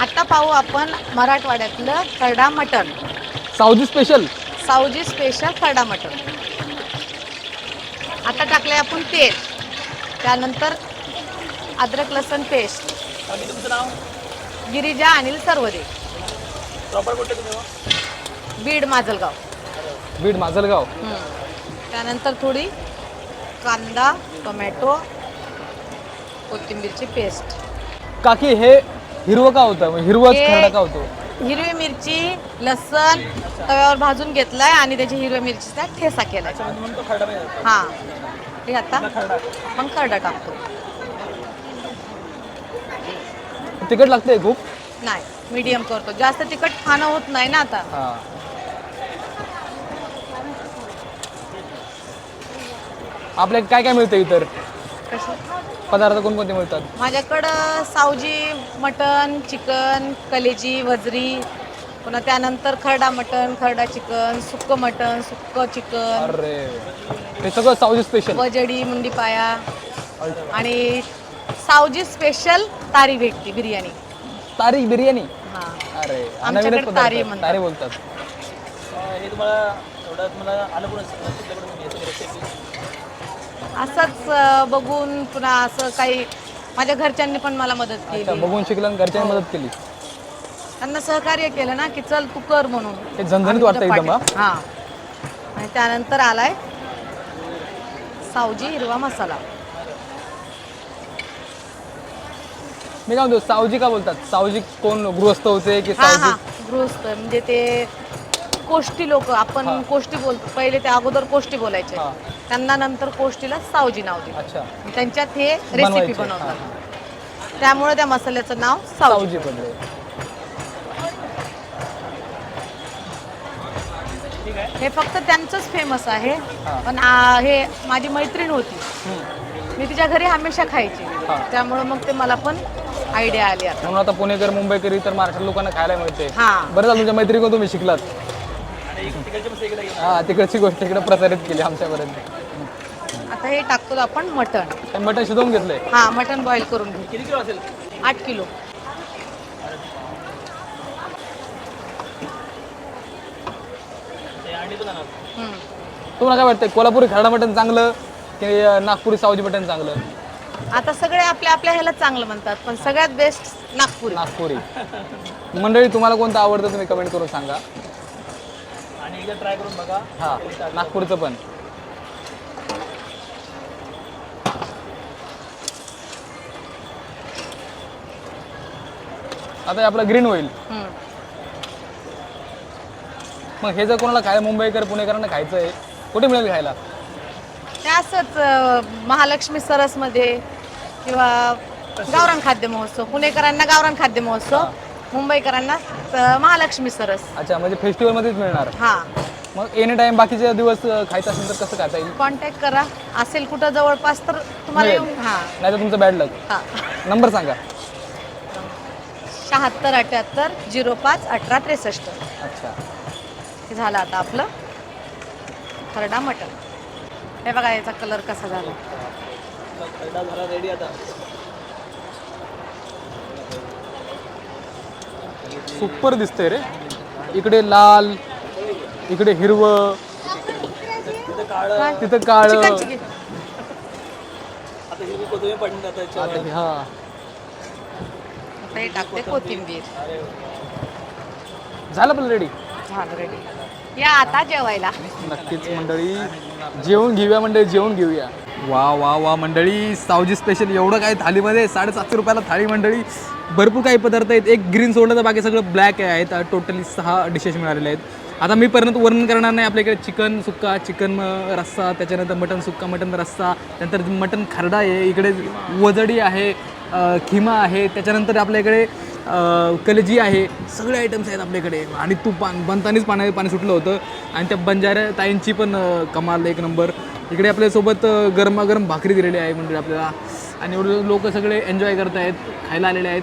आता पाहू आपण मराठवाड्यातलं खरडा mutton. Saoji special Saoji special खरडा मटण. आता टाकले आपण तेल. त्यानंतर अद्रक लसण पेस्ट तुमचं नाव? गिरिजा अनिल सर्वदे. प्रॉपर कुठे तुम्ही? बीड माजलगाव. बीड माजलगाव. हम्म. त्यानंतर थोडी कांदा टोमॅटो कोथिंबीरची पेस्ट काकी हे हिरवं का होतं? म्हणजे हिरवंच हे- खरडा का होतो? हिरवी मिरची लसण तव्यावर भाजून घेतलाय आणि त्याची हिरव्या मिरचीचा ठेसा केलाय. हा. हे आता मग खरडा. टाकतो. तिखट लागते खूप? नाही मीडियम करतो. जास्त तिखट खाणं होत नाही ना आता. हा. आपल्या काय काय मिळतं इतर? पदार्थ कोणकोणते मिळतात? माझ्याकडं सावजी मटन चिकन कलेजी वजरी पुन्हा त्यानंतर खरडा मटन खरडा चिकन सुक्क मटन सुक्क चिकन. अरे. हे सगळं सावजी स्पेशल वजडी मुंडी पाया. आणि सावजी स्पेशल तारी भेटते बिर्याणी. तारीख बिर्याणी? हा. अरे हा आमच्याकडे नवीनच पदार्थ तारी. म्हणतात. तारी बोलतात. हे तुम्हाला एवढं तुम्हाला आलं पण असेल ना, तुमच्याकडून मी याची रेसिपी असंच बघून पुन्हा असं काही माझ्या घरच्यांनी पण मला मदत अच्छा केली. बघून शिकलं आणि घरच्यांनी मदत केली. त्यांना सहकार्य केलं ना की चल तू कर म्हणून. हे झणझणीत आम्ही वाटतं तुझ्या एकदम हा? हा. आणि त्यानंतर आलाय सावजी हिरवा मसाला. मी काय म्हणतो सावजी का बोलतात? सावजी कोण गृहस्थ होते की हा सावजी हा गृहस्थ. म्हणजे ते कोष्टी लोक आपण हा. कोष्टी बोलतो पहिले ते अगोदर कोष्टी बोलायचे. हा. त्यांना नंतर कोष्टीला सावजी नाव दिलं. अच्छा. त्यांच्यात हे रेसिपी बनवायचे. बनवतात. त्यामुळे त्या मसाल्याचं नाव सावजी. सावजी पडले हे फक्त त्यांचंच फेमस आहे. हा. पण आ, हे माझी मैत्रीण होती. मी तिच्या घरी हमेशा खायची. हा. त्यामुळे मग ते मला पण आयडिया आली आता. म्हणून आता पुणेकर मुंबईकर इतर महाराष्ट्र लोकांना खायला मिळते. हा. बरं झालं तुमच्या मैत्रिणी तुम्ही शिकलात. हा तिकडची गोष्ट इकडे प्रसारित केली आमच्यापर्यंत. आता हे टाकतो आपण मटण. मटण शिजवून घेतलंय. हा मटण बॉईल करून घेऊ किती किलो असेल? आठ किलो. तुम्हाला काय वाटतंय कोल्हापुरी खरडा मटण चांगलं की नागपुरी सावजी मटण चांगलं? आता सगळे आपल्या आपल्या ह्याला चांगलं म्हणतात पण सगळ्यात बेस्ट नागपुरी. नागपुरी. मंडळी तुम्हाला कोणतं आवडतं तुम्ही कमेंट करून सांगा. आणि एकदा ट्राय करून बघा. हा नागपूरचं पण. आता आपलं ग्रीन होईल. मग हे जर कोणाला खायला मुंबईकर पुणेकरांना खायचं आहे कुठे मिळेल खायला? ते असंच महालक्ष्मी सरसमध्ये किंवा गावरान खाद्य महोत्सव पुणेकरांना गावरान खाद्य महोत्सव मुंबईकरांना अं, महालक्ष्मी सरस. अच्छा म्हणजे फेस्टिवलमध्येच मिळणार. हा. मग एनी टाइम बाकीचे दिवस अं, खायचं असेल तर कसं खाता येईल? कॉन्टॅक्ट करा. असेल कुठं जवळपास तर तुम्हाला मिळेल. येऊन हा. नाही तर तुमचं बॅड लक हा. नंबर सांगा. शहात्तर अठ्याहत्तर झिरो पाच अठरा त्रेसष्ट. अच्छा. हे झालं आता आपलं. खरडा मटण. हे बघा याचा कलर कसा झाला. खरडा झाला रेडी आता. सुपर दिसतंय रे. इकडे लाल इकडे हिरवं. तिथं काळं. आता हिरवी कोथिंबीर पडून जातं याच्यावर. हा. आता हे टाकते कोथिंबीर. झालं पण रेडी झालं रेडी या आता जेवायला. नक्कीच मंडळी जेवून घेऊया मंडळी जेवून घेऊया. वा वा वा मंडळी सावजी स्पेशल एवढं काय थालीमध्ये साडेसातशे रुपयाला थाळी मंडळी. भरपूर काही पदार्थ आहेत. एक ग्रीन सोडलं तर बाकी सगळं ब्लॅक आहेत. टोटली सहा डिशेस मिळालेले आहेत. आता मी पर्यंत वर्णन करणार नाही. आपल्याकडे चिकन सुक्का चिकन रस्सा त्याच्यानंतर मटन सुक्का मटन रस्सा त्यानंतर मटन खरडा आहे. इकडे वजडी आहे. खिमा आहे त्याच्यानंतर आपल्याकडे कलजी आहे. सगळे आयटम्स आहेत आपल्याकडे. आणि तू पान बनतानीच पाण्या पाणी सुटलं होतं. आणि त्या बंजाऱ्या ताईंची पण कमाल एक नंबर इकडे आपल्यासोबत गरमागरम भाकरी दिलेली आहे म्हणजे आपल्याला. आणि एवढे लोक सगळे एन्जॉय करत आहेत खायला आलेले आहेत.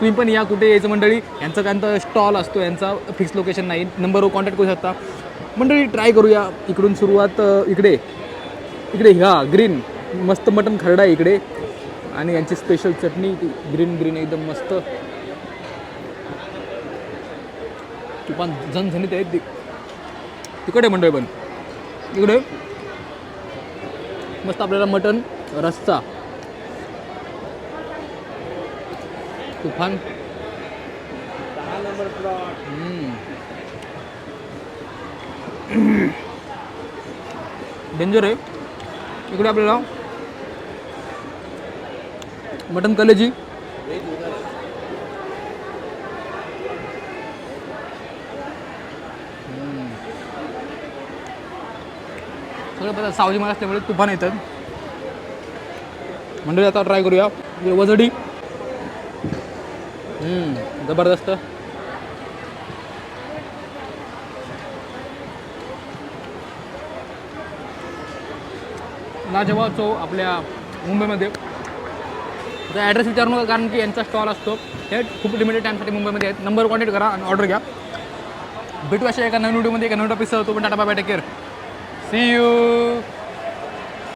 तुम्ही पण या कुठे यायचं मंडळी? यांचा कांता स्टॉल असतो यांचा फिक्स लोकेशन नाही. नंबरवर कॉन्टॅक्ट करू शकता. मंडळी ट्राय करूया. इकडून सुरुवात इकडे. इकडे ह्या ग्रीन मस्त मटन खरडा आहे इकडे. आणि यांची स्पेशल चटणी ती ग्रीन ग्रीन एकदम मस्त. तुपान झणझणीत आहे तिकडे मंडळ पण. इकडे. मस्त आपल्याला मटन रस्सा. तुफान. डेंजर आहे. इकडे आपल्याला मटन कलेजी. सगळं पदार्थ सावजी मला असल्यामुळे तुफान येतात. मंडळी आता ट्राय करूया. वजडी. हम्म, जबरदस्त. लाजवाब चौ आपल्या मुंबईमध्ये. आता ॲड्रेस विचारू नका कारण की यांचा स्टॉल असतो. हे खूप लिमिटेड टाईमसाठी मुंबईमध्ये आहेत. नंबर कॉन्टॅक्ट करा आणि ऑर्डर घ्या. भेटू अशा एका नवीन व्हिडिओमध्ये एका नवीन टॉपिक तो पण tata bye take care see you